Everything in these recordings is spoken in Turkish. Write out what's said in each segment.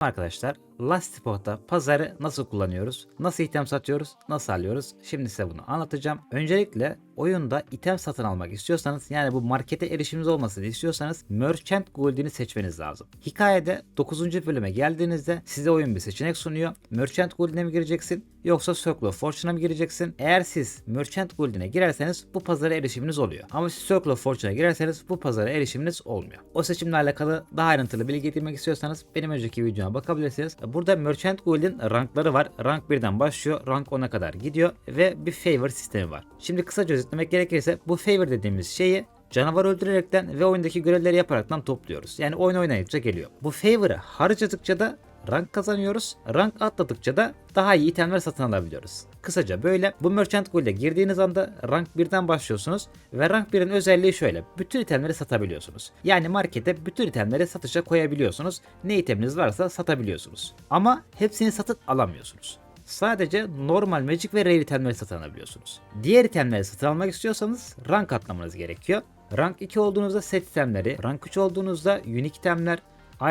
Arkadaşlar Lastipot'ta pazarı nasıl kullanıyoruz? Nasıl item satıyoruz? Nasıl alıyoruz? Şimdi size bunu anlatacağım. Öncelikle oyunda item satın almak istiyorsanız yani bu markete erişiminiz olmasını istiyorsanız Merchant Gold'ini seçmeniz lazım. Hikayede 9. bölüme geldiğinizde size oyun bir seçenek sunuyor. Merchant Gold'ine mi gireceksin yoksa Circle of Fortune'a mı gireceksin? Eğer siz Merchant Gold'ine girerseniz bu pazara erişiminiz oluyor. Ama siz Circle of Fortune'a girerseniz bu pazara erişiminiz olmuyor. O seçimle alakalı daha ayrıntılı bilgi edinmek istiyorsanız benim önceki videoma bakabilirsiniz. Burada Merchant Gold'in rankları var. Rank 1'den başlıyor. Rank 10'a kadar gidiyor ve bir favor sistemi var. Şimdi kısaca özetlemek gerekirse bu favor dediğimiz şeyi canavar öldürerekten ve oyundaki görevleri yaparaktan topluyoruz. Yani oyun oynayınca geliyor. Bu favor'ı harcadıkça da rank kazanıyoruz. Rank atladıkça da daha iyi itemler satın alabiliyoruz. Kısaca böyle bu Merchant Guild'e girdiğiniz anda rank 1'den başlıyorsunuz ve rank 1'in özelliği şöyle. Bütün itemleri satabiliyorsunuz. Yani markete bütün itemleri satışa koyabiliyorsunuz. Ne iteminiz varsa satabiliyorsunuz. Ama hepsini satın alamıyorsunuz. Sadece normal Magic ve Rare itemleri satın alabiliyorsunuz. Diğer itemleri satın almak istiyorsanız rank atlamanız gerekiyor. Rank 2 olduğunuzda set itemleri, rank 3 olduğunuzda unique itemler,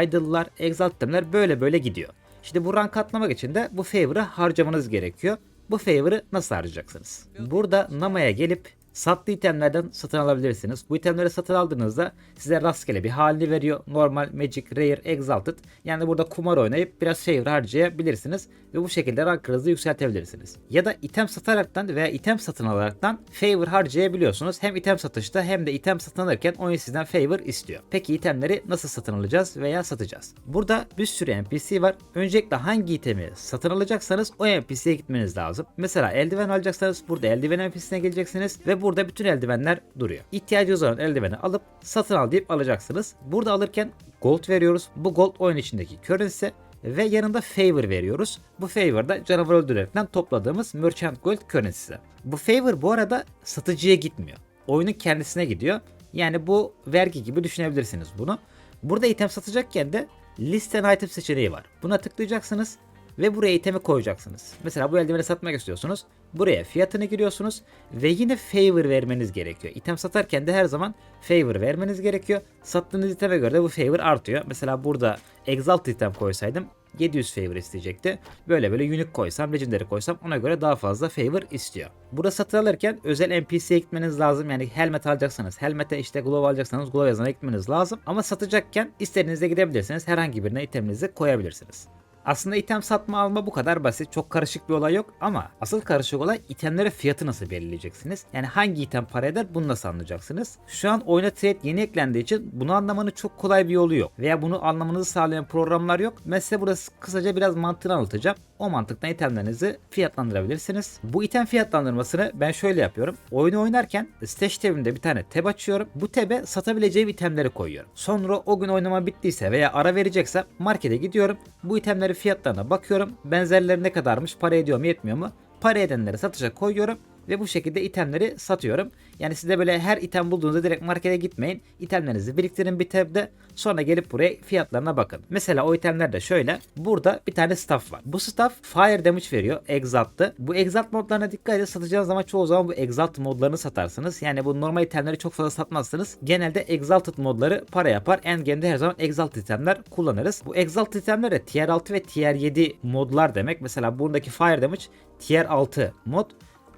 idol'lar, exalt itemler böyle böyle gidiyor. İşte bu rank atlamak için de bu favor'ı harcamanız gerekiyor. Bu favor'ı nasıl harcayacaksınız? Burada Nama'ya gelip sattığı itemlerden satın alabilirsiniz. Bu itemleri satın aldığınızda size rastgele bir halini veriyor. Normal, Magic, Rare, Exalted. Yani burada kumar oynayıp biraz favor harcayabilirsiniz. Ve bu şekilde rankınızı yükseltebilirsiniz. Ya da item sataraktan veya item satın alaraktan favor harcayabiliyorsunuz. Hem item satışta hem de item satın alırken oyun sizden favor istiyor. Peki itemleri nasıl satın alacağız veya satacağız? Burada bir sürü NPC var. Öncelikle hangi itemi satın alacaksanız o NPC'ye gitmeniz lazım. Mesela eldiven alacaksanız burada eldiven NPC'ne geleceksiniz ve burada bütün eldivenler duruyor. İhtiyacınız olan eldiveni alıp satın al deyip alacaksınız. Burada alırken gold veriyoruz. Bu gold oyun içindeki currency ve yanında favor veriyoruz. Bu favor da canavar öldürerekten topladığımız merchant gold currency'si. Bu favor bu arada satıcıya gitmiyor. Oyunun kendisine gidiyor. Yani bu vergi gibi düşünebilirsiniz bunu. Burada item satacakken de list and item seçeneği var. Buna tıklayacaksınız ve buraya itemi koyacaksınız. Mesela bu eldiveni satmak istiyorsunuz. Buraya fiyatını giriyorsunuz ve yine favor vermeniz gerekiyor. İtem satarken de her zaman favor vermeniz gerekiyor. Sattığınız iteme göre de bu favor artıyor. Mesela burada exalt item koysaydım 700 favor isteyecekti. Böyle böyle unique koysam, legendary koysam ona göre daha fazla favor istiyor. Burada satın alırken özel NPC'ye gitmeniz lazım. Yani helmet alacaksanız helmete işte glove alacaksanız glove yazana gitmeniz lazım. Ama satacakken istediğinizde gidebilirsiniz. Herhangi birine iteminizi koyabilirsiniz. Aslında item satma alma bu kadar basit. Çok karışık bir olay yok ama asıl karışık olay itemlere fiyatı nasıl belirleyeceksiniz? Yani hangi item para eder bunu nasıl anlayacaksınız? Şu an oyuna trade yeni eklendiği için bunu anlamanın çok kolay bir yolu yok. Veya bunu anlamanızı sağlayan programlar yok. Ben size burada kısaca biraz mantığını anlatacağım. O mantıktan itemlerinizi fiyatlandırabilirsiniz. Bu item fiyatlandırmasını ben şöyle yapıyorum. Oyunu oynarken stash tab'imde bir tane tab açıyorum. Bu tab'e satabileceğim itemleri koyuyorum. Sonra o gün oynama bittiyse veya ara vereceksem markete gidiyorum. Bu itemleri fiyatlarına bakıyorum. Benzerleri ne kadarmış, para ediyor mu yetmiyor mu? Para edenleri satışa koyuyorum ve bu şekilde itemleri satıyorum. Yani siz de böyle her item bulduğunuzda direkt markete gitmeyin. İtemlerinizi biriktirin bir tabde. Sonra gelip buraya fiyatlarına bakın. Mesela o itemler de şöyle. Burada bir tane staff var. Bu staff fire damage veriyor. Exalt'tı. Bu exalt modlarına dikkat edin. Satacağınız zaman çoğu zaman bu exalt modlarını satarsınız. Yani bu normal itemleri çok fazla satmazsınız. Genelde exalted modları para yapar. Endgame'de her zaman exalt itemler kullanırız. Bu exalt itemler de tier 6 ve tier 7 modlar demek. Mesela buradaki fire damage tier 6 mod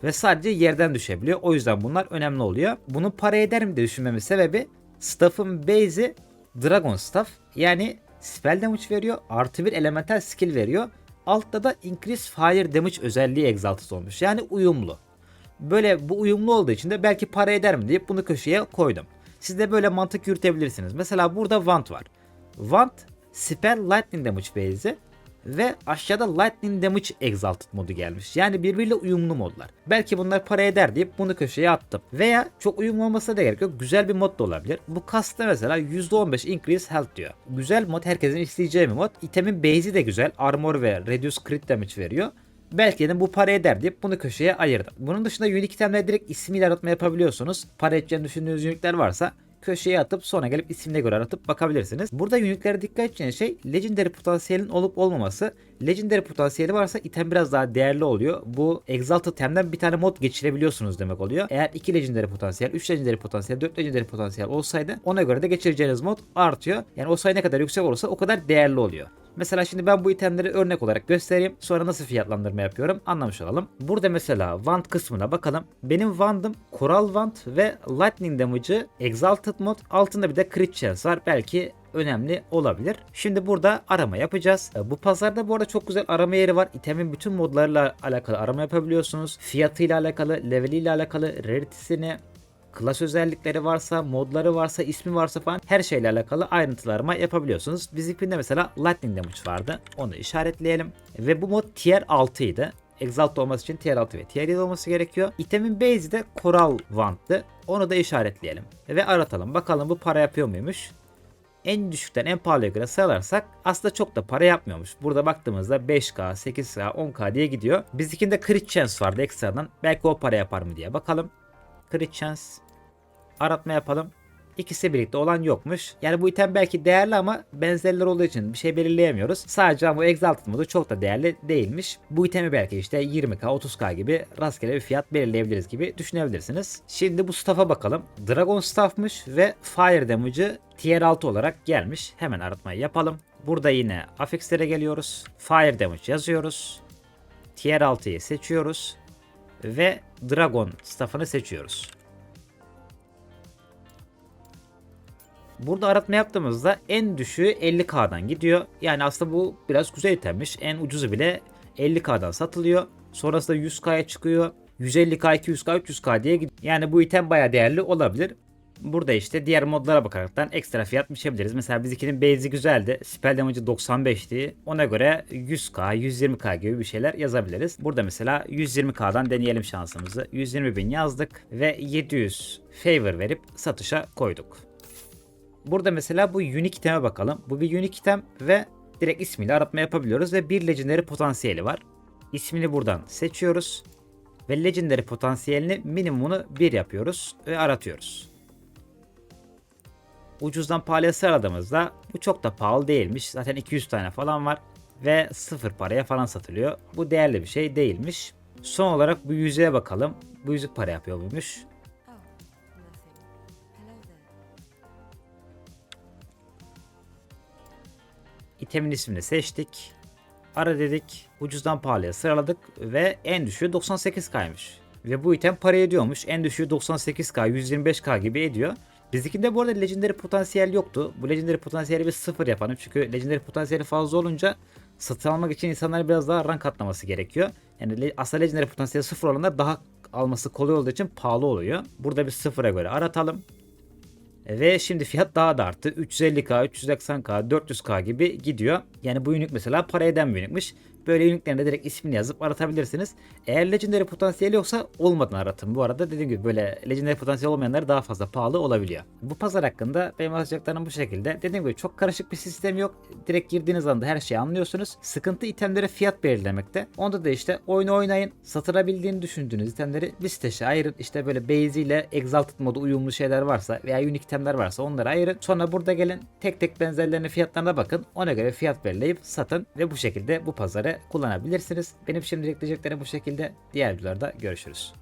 ve sadece yerden düşebiliyor. O yüzden bunlar önemli oluyor. Bunu para eder mi diye düşünmemin sebebi staff'ın base'i Dragon Staff. Yani spell damage veriyor. Artı bir elemental skill veriyor. Altta da increase fire damage özelliği exalted olmuş. Yani uyumlu. Böyle bu uyumlu olduğu için de belki para eder mi deyip bunu köşeye koydum. Siz de böyle mantık yürütebilirsiniz. Mesela burada Wand var. Wand spell lightning damage base'i ve aşağıda Lightning Damage Exalted modu gelmiş. Yani birbiriyle uyumlu modlar. Belki bunlar para eder deyip bunu köşeye attım. Veya çok uyumlu olmasına da gerek yok. Güzel bir mod da olabilir. Bu kasta mesela %15 increase health diyor. Güzel mod herkesin isteyeceği bir mod. İtemin base'i de güzel. Armor ve reduce crit damage veriyor. Belki de bu para eder deyip bunu köşeye ayırdım. Bunun dışında unique itemler direkt ismiyle aratma yapabiliyorsunuz. Para edeceğini düşündüğünüz unique'ler varsa köşeye atıp sonra gelip isimine göre aratıp bakabilirsiniz. Burada unique'lere dikkat edeceğiniz şey legendary potansiyelin olup olmaması. Legendary potansiyeli varsa item biraz daha değerli oluyor. Bu Exalted Tem'den bir tane mod geçirebiliyorsunuz demek oluyor. Eğer 2 Legendary potansiyel, 3 Legendary potansiyel, 4 Legendary potansiyel olsaydı ona göre de geçireceğiniz mod artıyor. Yani o sayı ne kadar yüksek olursa o kadar değerli oluyor. Mesela şimdi ben bu itemleri örnek olarak göstereyim. Sonra nasıl fiyatlandırma yapıyorum anlamış olalım. Burada mesela Wand kısmına bakalım. Benim Wand'ım Coral Wand ve Lightning Damage'ı Exalted mod. Altında bir de Crit Chance var. Belki önemli olabilir. Şimdi burada arama yapacağız. E, Bu pazarda bu arada çok güzel arama yeri var. İtemin bütün modlarıyla alakalı arama yapabiliyorsunuz. Fiyatıyla alakalı, leveliyle alakalı, rarity'sini, klas özellikleri varsa, modları varsa, ismi varsa falan her şeyle alakalı ayrıntılı arama yapabiliyorsunuz. Bizimkinde mesela Lightning Damage vardı. Onu işaretleyelim. Ve bu mod tier 6 idi. Exalt olması için tier 6 ve tier 7 olması gerekiyor. İtemin base'i de Coral Wand'dı. Onu da işaretleyelim. Ve aratalım. Bakalım bu para yapıyor muymuş? En düşükten en pahalıya göre sıralarsak aslında çok da para yapmıyormuş. Burada baktığımızda 5K, 8K, 10K diye gidiyor. Bizikinde Crit Chance vardı ekstradan. Belki o para yapar mı diye bakalım. Crit Chance. Aratma yapalım. İkisi birlikte olan yokmuş. Yani bu item belki değerli ama benzerler olduğu için bir şey belirleyemiyoruz. Sadece ama Exalted modu çok da değerli değilmiş. Bu itemi belki işte 20k 30k gibi rastgele bir fiyat belirleyebiliriz gibi düşünebilirsiniz. Şimdi bu staff'a bakalım. Dragon staff'mış ve Fire damage'ı tier 6 olarak gelmiş. Hemen aratmayı yapalım. Burada yine affixlere geliyoruz. Fire damage yazıyoruz. Tier 6'yı seçiyoruz. Ve Dragon staff'ını seçiyoruz. Burada aratma yaptığımızda en düşüğü 50k'dan gidiyor. Yani aslında bu biraz güzel itemmiş. En ucuzu bile 50k'dan satılıyor. Sonrasında 100k'ya çıkıyor. 150k, 200k, 300k diye gidiyor. Yani bu item baya değerli olabilir. Burada işte diğer modlara bakaraktan ekstra fiyat biçebiliriz. Mesela bizikinin base'i güzeldi. Spell damage'ı 95'ti. Ona göre 100k, 120k gibi bir şeyler yazabiliriz. Burada mesela 120k'dan deneyelim şansımızı. 120.000 yazdık ve 700 favor verip satışa koyduk. Burada mesela bu unique iteme bakalım. Bu bir unique item ve direkt ismiyle aratma yapabiliyoruz ve bir legendary potansiyeli var. İsmini buradan seçiyoruz ve legendary potansiyelini minimumunu 1 yapıyoruz ve aratıyoruz. Ucuzdan pahalıya sıraladığımızda bu çok da pahalı değilmiş. Zaten 200 tane falan var ve sıfır paraya falan satılıyor. Bu değerli bir şey değilmiş. Son olarak bu yüzüğe bakalım. Bu yüzük para yapıyor muymuş? İtemin ismini seçtik. Ara dedik. Ucuzdan pahalıya sıraladık ve en düşüğü 98K'ymış. Ve bu item para ediyormuş. En düşüğü 98K, 125K gibi ediyor. Bizdekinde bu arada legendary potansiyel yoktu. Bu legendary potansiyeli bir sıfır yapalım. Çünkü legendary potansiyeli fazla olunca satın almak için insanlar biraz daha rank atlaması gerekiyor. Yani aslında legendary potansiyeli sıfır olanlar daha alması kolay olduğu için pahalı oluyor. Burada bir sıfıra göre aratalım. Ve şimdi fiyat daha da arttı. 350k, 390k, 400k gibi gidiyor. Yani bu unique mesela para eden bir unique'miş. Böyle unique'lerine direkt ismini yazıp aratabilirsiniz. Eğer legendary potansiyeli yoksa olmadan aratın. Bu arada dediğim gibi böyle legendary potansiyeli olmayanlar daha fazla pahalı olabiliyor. Bu pazar hakkında benim anlatacaklarım bu şekilde. Dediğim gibi çok karışık bir sistem yok. Direkt girdiğiniz anda her şeyi anlıyorsunuz. Sıkıntı itemlere fiyat belirlemekte. Onda da işte oyunu oynayın. Satılabildiğini düşündüğünüz itemleri bir siteşe ayırın. İşte böyle base ile exalted modu uyumlu şeyler varsa veya unique itemler varsa onları ayırın. Sonra burada gelin tek tek benzerlerine fiyatlarına bakın. Ona göre fiyat belirleyip satın ve bu şekilde bu pazarı kullanabilirsiniz. Benim şimdilik diyeceklerim bu şekilde. Diğer videolarda görüşürüz.